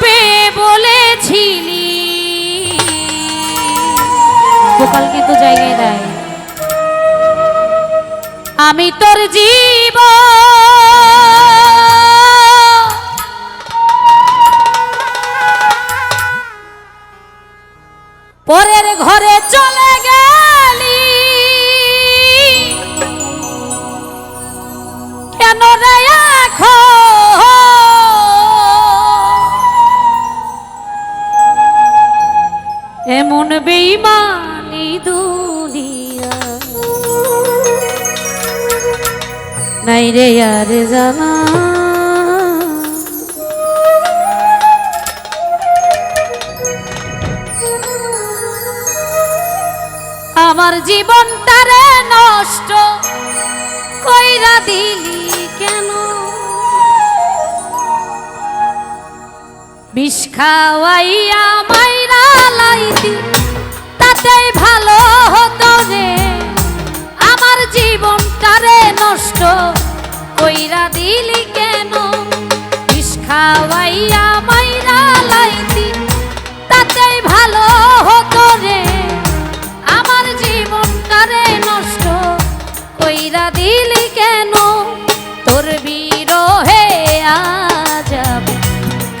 পেয়ে বলেছিলি। গোপাল কিন্তু জায়গায় দেয় আমি তোর জীব। পরের ঘরে চলে রে আর জানা আমার জীবনটারে নষ্ট কইরা দিলি কেন? বিষ খাওয়াইয়া মাইরা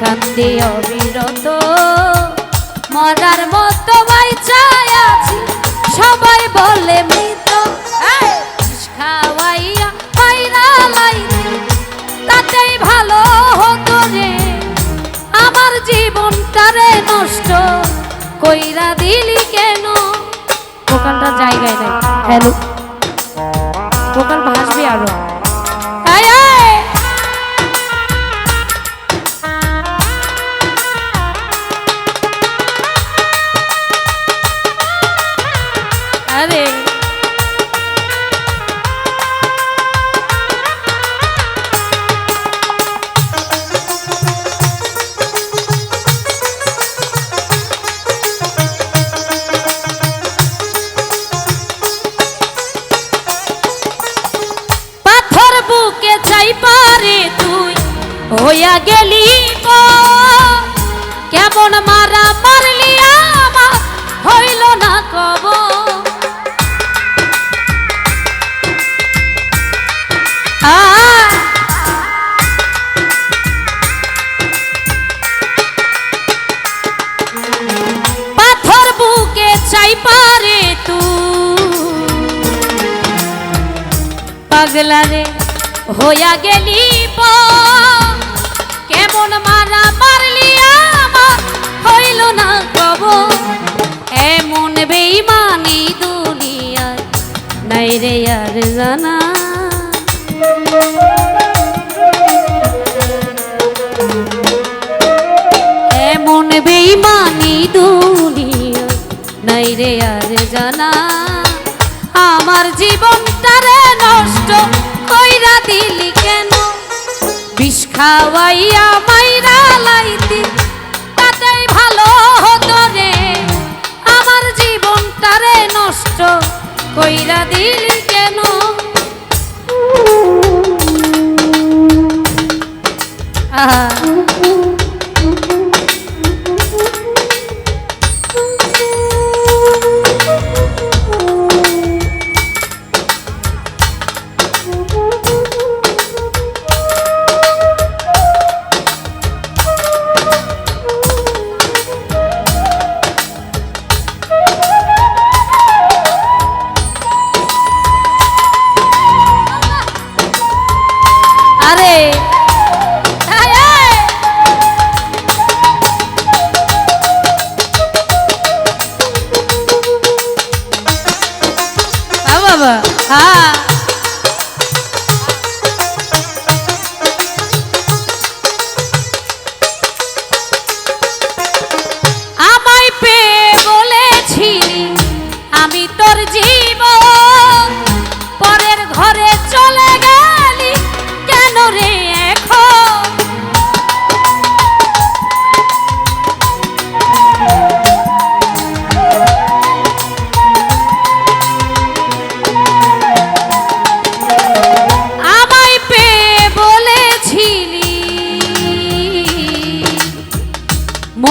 কান্দে অবিরত। মরার মতো বাইচায় আছি। সবাই বলে মৃত। খাওয়াইয়া তাতেই ভালো হতো রে। আমার জীবনটারে নষ্ট কইরা দিলি কেন? ভোকালটা জায়গায় নাই হ্যালো। ভোকাল ভাসবে আরও। বুকে পারে তুই, হইয়া গেলি কেমন মারা মারলি আমার, হইল না কব পাথর বুকে চাই পারে তুই। পাগলা রে। হইয়া গেলি প কেমন মারা মারলি আমার? হইল না কব এমন বেইমানি দুনিয়ায় নাই রে আর জানা। এমন বেইমানি দুনিয়ায় নাই রে আর জানা। আমার জীবনটারে নষ্ট কইরা দিলি কেন? বিষ খাওয়াইয়া মাইরা লাইতি তাতেই ভালো হতো রে।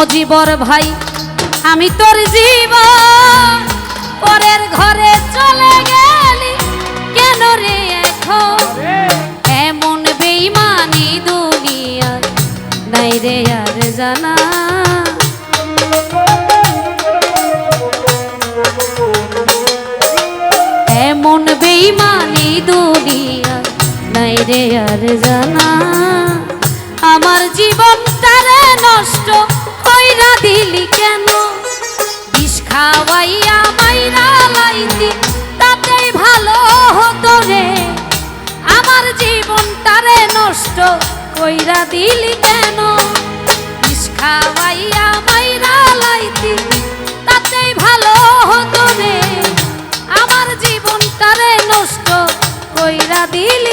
মজিবর ভাই, আমি তোর জীবন পরের ঘরে চলে গেলি। কেন রে এখন? এমন বেইমানি দুনিয়া নাই রে আর জানা। এমন বেইমানি দুনিয়া নাই রে আর জানা। আমার জীবনটারে নষ্ট কইরা দিলি কেন? বিষ খাওয়াইয়া মাইরা লাইতি, তাতেই ভালো হতো রে। আমার জীবনটারে নষ্ট কইরা দিলি কেন? বিষ খাওয়াইয়া মাইরা লাইতি, তাতেই ভালো হতো রে। আমার জীবনটারে নষ্ট কইরা দিলি